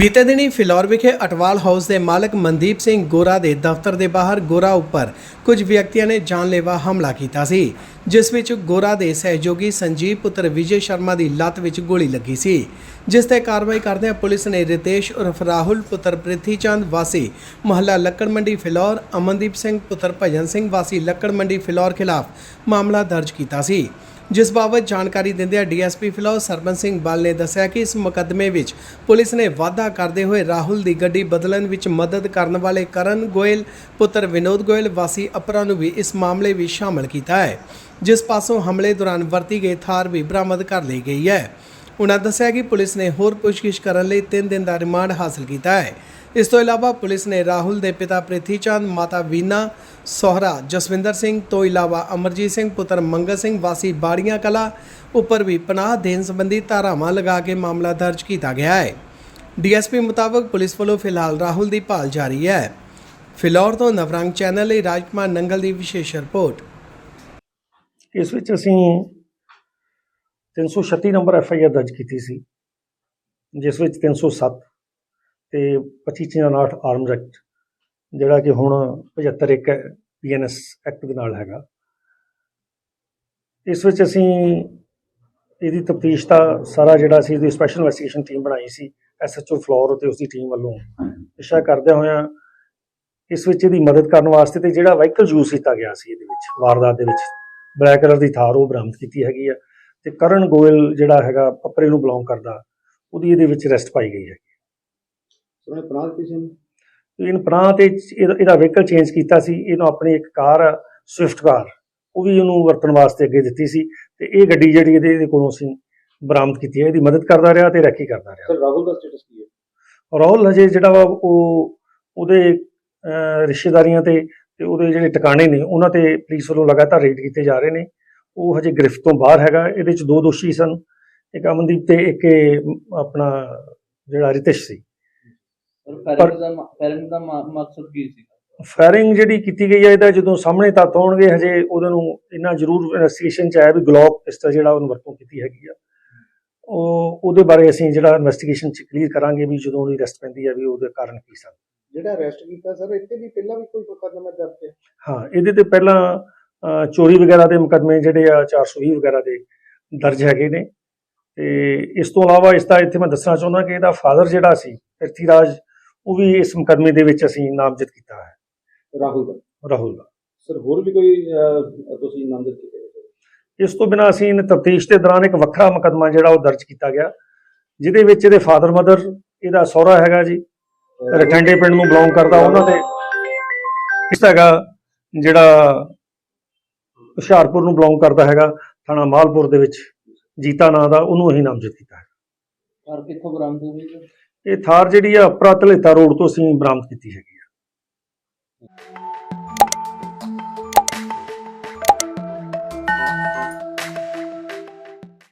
ਬੀਤੇ ਦਿਨੀ ਫਿਲੌਰ ਵਿਖੇ ਅਟਵਾਲ ਹਾਊਸ ਦੇ ਮਾਲਕ ਮਨਦੀਪ ਸਿੰਘ ਗੋਰਾ ਦੇ ਦਫ਼ਤਰ ਦੇ ਬਾਹਰ ਗੋਰਾ ਉੱਪਰ ਕੁਝ ਵਿਅਕਤੀਆਂ ਨੇ ਜਾਨਲੇਵਾ ਹਮਲਾ ਕੀਤਾ ਸੀ, ਜਿਸ ਵਿੱਚ ਗੋਰਾ ਦੇ ਸਹਿਯੋਗੀ ਸੰਜੀਵ ਪੁੱਤਰ ਵਿਜੇ ਸ਼ਰਮਾ ਦੀ ਲੱਤ ਵਿੱਚ ਗੋਲੀ ਲੱਗੀ ਸੀ। ਜਿਸ ਤੇ ਕਾਰਵਾਈ ਕਰਦਿਆਂ ਪੁਲਿਸ ਨੇ ਰਿਤੇਸ਼ ਉਰਫ ਰਾਹੁਲ ਪੁੱਤਰ ਪ੍ਰਿਥੀ ਚੰਦ ਵਾਸੀ, ਮਹੱਲਾ ਲੱਕੜ ਮੰਡੀ ਫਿਲੌਰ, ਅਮਨਦੀਪ ਸਿੰਘ ਪੁੱਤਰ ਭਜਨ ਸਿੰਘ ਵਾਸੀ ਲੱਕੜ ਮੰਡੀ ਫਿਲੌਰ ਖਿਲਾਫ ਮਾਮਲਾ ਦਰਜ ਕੀਤਾ ਸੀ। ਜਿਸ ਬਾਬਤ ਜਾਣਕਾਰੀ ਦਿੰਦਿਆਂ ਡੀਐਸਪੀ ਫਿਲੌਰ ਸਰਬਨ ਸਿੰਘ ਬਲ ਨੇ ਦੱਸਿਆ ਕਿ ਇਸ ਮੁਕੱਦਮੇ ਵਿੱਚ ਪੁਲਿਸ ਨੇ ਵਾਅਦਾ ਕਰਦੇ ਹੋਏ ਰਾਹੁਲ ਦੀ ਗੱਡੀ ਬਦਲਣ ਵਿੱਚ ਮਦਦ ਕਰਨ ਵਾਲੇ ਕਰਨ ਗੋਇਲ, ਪੁੱਤਰ ਵਿਨੋਦ ਗੋਇਲ, ਵਾਸੀ ਅਪਰਾ ਨੂੰ ਵੀ ਇਸ ਮਾਮਲੇ ਵਿੱਚ ਸ਼ਾਮਲ ਕੀਤਾ ਹੈ, ਜਿਸ ਪਾਸੋਂ ਹਮਲੇ ਦੌਰਾਨ ਵਰਤੀ ਗਈ ਥਾਰ ਵੀ ਬਰਾਮਦ ਕਰ ਲਈ ਗਈ ਹੈ। ਉਨ੍ਹਾਂ ਦੱਸਿਆ ਕਿ ਪੁਲਿਸ ਨੇ ਹੋਰ ਪੁੱਛਗਿੱਛ ਕਰਨ ਲਈ 3 ਦਿਨ ਦਾ ਰਿਮਾਂਡ ਹਾਸਲ ਕੀਤਾ ਹੈ। ਇਸ ਤੋਂ ਇਲਾਵਾ ਪੁਲਿਸ ਨੇ ਰਾਹੁਲ ਦੇ ਪਿਤਾ ਪ੍ਰਿਥੀ ਚੰਦ, ਮਾਤਾ ਵੀਨਾ, ਸੋਹਰਾ ਜਸਵਿੰਦਰ ਸਿੰਘ ਤੋਂ ਇਲਾਵਾ ਅਮਰਜੀਤ ਸਿੰਘ, ਪੁੱਤਰ ਮੰਗਲ ਸਿੰਘ, ਵਾਸੀ ਬਾੜੀਆਂ ਕਲਾ ਉੱਪਰ ਵੀ ਪਨਾਹ ਦੇਣ ਸੰਬੰਧੀ ਧਾਰਾਵਾਂ ਲਗਾ ਕੇ ਮਾਮਲਾ ਦਰਜ ਕੀਤਾ ਗਿਆ ਹੈ। ਡੀਐਸਪੀ ਮੁਤਾਬਕ ਪੁਲਿਸ ਵੱਲੋਂ ਫਿਲਹਾਲ ਰਾਹੁਲ ਦੀ ਭਾਲ ਜਾਰੀ ਹੈ। ਫਿਲੌਰ ਤੋਂ ਨਵਰੰਗ ਚੈਨਲ ਲਈ ਰਾਜਕੁਮਾਰ ਨੰਗਲ ਦੀ ਵਿਸ਼ੇਸ਼ ਰਿਪੋਰਟ। ਇਸ ਵਿੱਚ ਅਸੀਂ 336 ਨੰਬਰ ਐਫ ਆਈ ਆਰ ਦਰਜ ਕੀਤੀ ਸੀ, ਜਿਸ ਵਿੱਚ 307 ਤੇ 2568 ਆਰਮਜ਼ ਐਕਟ ਜਿਹੜਾ ਕਿ ਹੁਣ 75 ਇੱਕ ਪੀਐਨਐਸ ਐਕਟ ਦੇ ਨਾਲ ਹੈਗਾ। ਇਸ ਵਿੱਚ ਅਸੀਂ ਇਹਦੀ ਤਫਤੀਸ਼ ਦਾ ਸਾਰਾ ਜਿਹੜਾ ਸੀ, ਇਹਦੀ ਸਪੈਸ਼ਲ ਇਨਵੈਸਟੀਗੇਸ਼ਨ ਟੀਮ ਬਣਾਈ ਸੀ ਐਸਐਚਓ ਫਲੋਰ ਤੇ ਉਸਦੀ ਟੀਮ ਵੱਲੋਂ। ਇਸ਼ਾ ਕਰਦੇ ਹੋਇਆ ਇਸ ਵਿੱਚ ਇਹਦੀ ਮਦਦ ਕਰਨ ਵਾਸਤੇ ਤੇ ਜਿਹੜਾ ਵਹੀਕਲ ਯੂਜ਼ ਕੀਤਾ ਗਿਆ ਸੀ ਇਹਦੇ ਵਿੱਚ, ਵਾਰਦਾਤ ਦੇ ਵਿੱਚ। ਬਲੈਕ ਕਲਰ ਦੀ ਥਾਰ ਉਹ ਬਰਾਮਦ ਕੀਤੀ ਹੈਗੀ ਆ। ਤੇ ਕਰਨ ਗੋਇਲ ਜਿਹੜਾ ਹੈਗਾ ਪੱਪਰੇ ਨੂੰ ਬਿਲੋਂਗ ਕਰਦਾ ਉਹਦੀ ਇਹਦੇ ਵਿੱਚ ਅਰੈਸਟ ਪਾਈ ਗਈ ਹੈ ਉਹਨੇ ਪ੍ਰਾਂਤ ਕਿਸੇ ਨੂੰ? ਇਹਨ ਪ੍ਰਾਂਤ ਤੇ ਇਹਦਾ ਵਹੀਕਲ ਚੇਂਜ ਕੀਤਾ ਸੀ ਇਹਨੂੰ ਆਪਣੀ ਇੱਕ ਕਾਰ ਸਵਿਫਟ ਕਾਰ ਉਹ ਵੀ ਉਹਨੂੰ ਵਰਤਣ ਵਾਸਤੇ ਅੱਗੇ ਦਿੱਤੀ ਸੀ ਤੇ ਇਹ ਗੱਡੀ ਜਿਹੜੀ ਇਹਦੇ ਇਹਦੇ ਕੋਲੋਂ ਅਸੀਂ ਬਰਾਮਦ ਕੀਤੀ ਹੈ ਇਹਦੀ ਮਦਦ ਕਰਦਾ ਰਿਹਾ ਤੇ ਰੈਕੀ ਕਰਦਾ ਰਿਹਾ। ਸਰ ਰਾਹੁਲ ਦਾ ਸਟੇਟਸ ਕੀ ਹੈ? ਰਾਹੁਲ ਹਜੇ ਜਿਹੜਾ ਵਾ ਉਹ ਉਹਦੇ ਰਿਸ਼ਤੇਦਾਰੀਆਂ ਤੇ ਤੇ ਉਹਦੇ ਜਿਹੜੇ ਟਿਕਾਣੇ ਨੇ ਉਹਨਾਂ ਤੇ ਪੁਲਿਸ ਵੱਲੋਂ ਲਗਾਤਾਰ ਰੇਡ ਕੀਤੇ ਜਾ ਰਹੇ ਨੇ। ਉਹ ਹਜੇ ਗ੍ਰਿਫਤ ਤੋਂ ਬਾਹਰ ਹੈਗਾ ਇਹਦੇ ਚ ਦੋ ਦੋਸ਼ੀ ਸਨ। ਇੱਕ ਅਮਨਦੀਪ ਤੇ ਇੱਕ ਆਪਣਾ ਜਿਹੜਾ ਰਿਤਿਸ਼ ਸੀ। ਸਰ ਪੈਰਿੰਗ ਦਾ ਮਕਸਦ ਕੀ ਸੀ? ਫਾਇਰਿੰਗ ਜਿਹੜੀ ਕੀਤੀ ਗਈ ਹੈ ਇਹਦਾ ਜਦੋਂ ਸਾਹਮਣੇ ਤੱਥ ਹੋਣਗੇ ਹਜੇ ਉਹਨਾਂ ਨੂੰ ਇੰਨਾ ਜ਼ਰੂਰ ਇਨਵੈਸਟੀਗੇਸ਼ਨ ਚ ਆਇਆ ਵੀ ਗਲੋਕ ਪਿਸਟਲ ਜਿਹੜਾ ਉਹਨੂੰ ਵਰਤੋਂ ਕੀਤੀ ਹੈਗੀ ਆ। ਉਹ ਉਹਦੇ ਬਾਰੇ ਅਸੀਂ ਜਿਹੜਾ ਇਨਵੈਸਟੀਗੇਸ਼ਨ ਚ ਕਲੀਅਰ ਕਰਾਂਗੇ ਵੀ ਜਦੋਂ ਉਹਦੀ ਅਰੈਸਟ ਪੈਂਦੀ ਹੈ ਵੀ ਉਹਦੇ ਕਾਰਨ ਕੀ ਸਨ। ਜਿਹੜਾ ਅਰੈਸਟ ਕੀਤਾ ਸਰ ਇੱਥੇ ਵੀ ਪਹਿਲਾਂ ਵੀ ਕੋਈ ਮੁਕੱਦਮਾ ਦਰਜ ਹੈ? ਹਾਂ ਇਹਦੇ ਤੇ ਪਹਿਲਾਂ ਚੋਰੀ ਵਗੈਰਾ ਦੇ ਮੁਕੱਦਮੇ ਜਿਹੜੇ ਆ 420 ਵਗੈਰਾ ਦੇ ਦਰਜ ਹੈਗੇ ਨੇ। ਤੇ ਇਸ ਤੋਂ ਇਲਾਵਾ ਇਸ ਦਾ ਇੱਥੇ ਮੈਂ ਦੱਸਣਾ ਚਾਹੁੰਦਾ ਕਿ ਇਹਦਾ ਫਾਦਰ ਜਿਹੜਾ ਸੀ ਪ੍ਰਿਥੀਰਾਜ ਉਹ ਵੀ ਇਸ ਮੁਕੱਦਮੇ ਦੇ ਵਿੱਚ ਅਸੀਂ ਨਾਮਜ਼ਦ ਕੀਤਾ ਹੈ। ਰਾਹੁਲ ਦਾ। ਰਾਹੁਲ ਦਾ। ਸਰ ਹੋਰ ਵੀ ਕੋਈ ਤੁਸੀਂ ਨਾਮਜ਼ਦ ਕੀਤੇ? ਇਸ ਤੋਂ ਬਿਨਾਂ ਅਸੀਂ ਇਹਨੇ ਤਫਤੀਸ਼ ਦੇ ਦੌਰਾਨ ਇੱਕ ਵੱਖਰਾ ਮੁਕੱਦਮਾ ਜਿਹੜਾ ਉਹ ਦਰਜ ਕੀਤਾ ਗਿਆ ਜਿਹਦੇ ਵਿੱਚ ਇਹਦੇ ਫਾਦਰ ਮਦਰ ਇਹਦਾ ਸਹੁਰਾ ਹੈਗਾ ਜੀ ਰਟੰਡੇ ਪਿੰਡ ਨੂੰ ਬਿਲੋਂਗ ਕਰਦਾ ਉਹਨਾਂ ਤੇ। ਇਸ ਹੈਗਾ ਜਿਹੜਾ ਹੁਸ਼ਿਆਰਪੁਰ ਨੂੰ ਬਿਲੋਂਗ ਕਰਦਾ ਹੈਗਾ ਥਾਣਾ ਮਾਲਪੁਰ ਦੇ ਵਿੱਚ। ਜੀਤਾ ਨਾਂ ਦਾ ਉਹਨੂੰ ਅਸੀਂ ਨਾਮਜ਼ਦ ਕੀਤਾ ਹੈ। ਔਰ ਕਿੱਥੋਂ ਬਰਾਮਦ ਹੋਈ? ਇਹ ਥਾਰ ਜਿਹੜੀ ਆ ਅਪਰਾ ਧਲੇਤਾ ਰੋਡ ਤੋਂ ਅਸੀਂ ਬਰਾਮਦ ਕੀਤੀ ਹੈਗੀ ਆ।